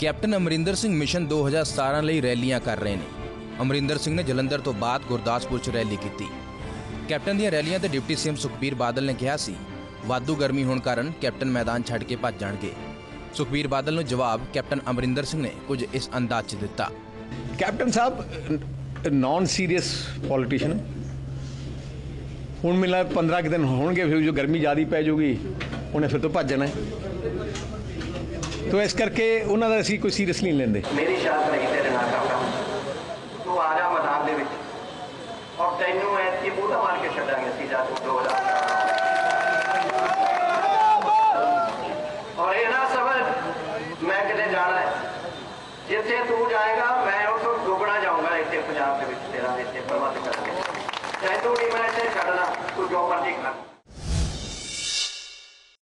Captain Amarinder Singh mission 2017 ਲਈ ਰੈਲੀਆਂ ਕਰ ਰਹੇ ਨੇ। ਅਮਰਿੰਦਰ ਸਿੰਘ ਨੇ ਜਲੰਧਰ ਤੋਂ ਬਾਅਦ ਗੁਰਦਾਸਪੁਰ 'ਚ ਰੈਲੀ ਕੀਤੀ। ਕੈਪਟਨ ਦੀਆਂ ਰੈਲੀਆਂ ਤੇ ਡਿਪਟੀ ਸੀਐਮ ਸੁਖਬੀਰ ਬਾਦਲ ਨੇ ਕਿਹਾ ਸੀ, ਵਾਧੂ ਗਰਮੀ ਹੋਣ ਕਾਰਨ ਕੈਪਟਨ ਮੈਦਾਨ ਛੱਡ ਕੇ ਭੱਜ ਜਾਣਗੇ। ਸੁਖਬੀਰ ਬਾਦਲ ਨੂੰ ਜਵਾਬ ਕੈਪਟਨ ਅਮਰਿੰਦਰ ਸਿੰਘ ਨੇ ਕੁਝ ਇਸ ਅੰਦਾਜ਼ 'ਚ ਦਿੱਤਾ। ਕੈਪਟਨ ਸਾਹਿਬ ਨਾਨ ਸੀਰੀਅਸ ਪੋਲੀਟੀਸ਼ੀਅਨ ਹੁਣ ਮਿਲਾ 15 ਕੁ ਦਿਨ ਹੋਣਗੇ, ਫਿਰ ਜੋ ਗਰਮੀ ਜ਼ਿਆਦੀ ਪੈ ਜਾਊਗੀ, ਉਹਨੇ ਫਿਰ ਤੋਂ ਭੱਜਣਾ ਹੈ। ਤੋ ਇਸ ਕਰਕੇ ਉਹਨਾਂ ਦਾ ਅਸੀਂ ਕੋਈ ਸੀਰੀਅਸ ਨਹੀਂ ਲੈਂਦੇ ਮੇਰੀ ਸ਼ਾਨ ਰਹੀ ਤੇਰੇ ਨਾਲ ਕਾਕਾ ਤੂੰ ਆ ਜਾ ਮੈਦਾਨ ਦੇ ਵਿੱਚ ਔਰ ਤੈਨੂੰ ਐਤਕੀ ਬੂਟਾ ਮਾਰ ਕੇ ਛੱਡਾਂਗੇ ਅਸੀਂ ਜਾ ਤੂੰ ਦੋ ਔਰ ਇਹ ਨਾ ਸਮਝ ਮੈਂ ਕਿਤੇ ਜਾਣਾ ਹੈ ਜਿੱਥੇ ਤੂੰ ਜਾਏਗਾ ਮੈਂ ਉੱਥੋਂ ਦੁੱਗਣਾ ਜਾਊਂਗਾ ਇੱਥੇ ਪੰਜਾਬ ਦੇ ਵਿੱਚ ਤੇਰਾ ਇੱਥੇ ਪ੍ਰਬੰਧ ਕਰਕੇ ਤੈਨੂੰ ਨਹੀਂ ਮੈਂ ਇੱਥੇ ਛੱਡਣਾ ਤੂੰ ਜੋ ਮਰਜ਼ੀ ਕਰ